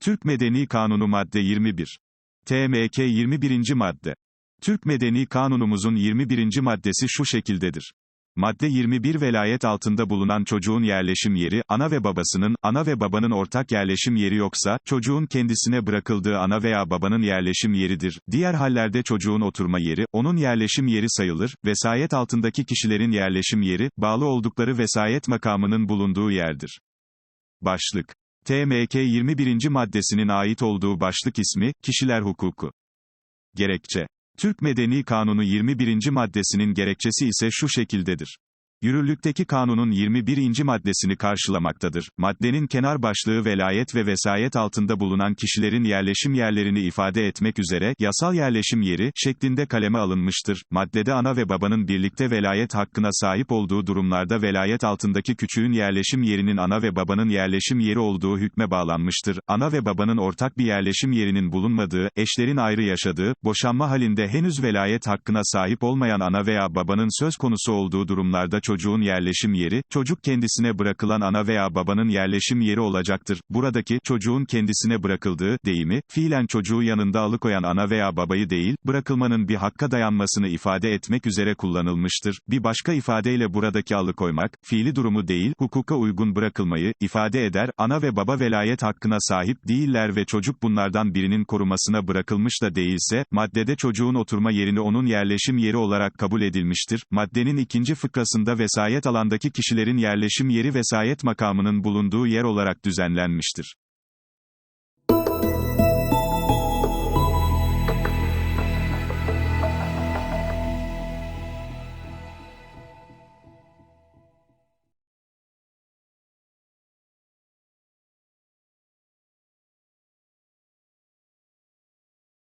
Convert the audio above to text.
Türk Medeni Kanunu Madde 21. TMK 21. Madde. Türk Medeni Kanunumuzun 21. maddesi şu şekildedir. Madde 21 velayet altında bulunan çocuğun yerleşim yeri, ana ve babasının, ana ve babanın ortak yerleşim yeri yoksa, çocuğun kendisine bırakıldığı ana veya babanın yerleşim yeridir. Diğer hallerde çocuğun oturma yeri, onun yerleşim yeri sayılır, vesayet altındaki kişilerin yerleşim yeri, bağlı oldukları vesayet makamının bulunduğu yerdir. Başlık. TMK 21. maddesinin ait olduğu başlık ismi, kişiler hukuku. Gerekçe. Türk Medeni Kanunu 21. maddesinin gerekçesi ise şu şekildedir. Yürürlükteki kanunun 21. maddesini karşılamaktadır. Maddenin kenar başlığı velayet ve vesayet altında bulunan kişilerin yerleşim yerlerini ifade etmek üzere, yasal yerleşim yeri, şeklinde kaleme alınmıştır. Maddede ana ve babanın birlikte velayet hakkına sahip olduğu durumlarda velayet altındaki küçüğün yerleşim yerinin ana ve babanın yerleşim yeri olduğu hükme bağlanmıştır. Ana ve babanın ortak bir yerleşim yerinin bulunmadığı, eşlerin ayrı yaşadığı, boşanma halinde henüz velayet hakkına sahip olmayan ana veya babanın söz konusu olduğu durumlarda çocuğun yerleşim yeri, çocuk kendisine bırakılan ana veya babanın yerleşim yeri olacaktır. Buradaki, çocuğun kendisine bırakıldığı, deyimi, fiilen çocuğu yanında alıkoyan ana veya babayı değil, bırakılmanın bir hakka dayanmasını ifade etmek üzere kullanılmıştır. Bir başka ifadeyle buradaki alıkoymak, fiili durumu değil, hukuka uygun bırakılmayı, ifade eder, ana ve baba velayet hakkına sahip değiller ve çocuk bunlardan birinin korumasına bırakılmış da değilse, maddede çocuğun oturma yerini onun yerleşim yeri olarak kabul edilmiştir. Maddenin ikinci fıkrasında vesayet alandaki kişilerin yerleşim yeri vesayet makamının bulunduğu yer olarak düzenlenmiştir.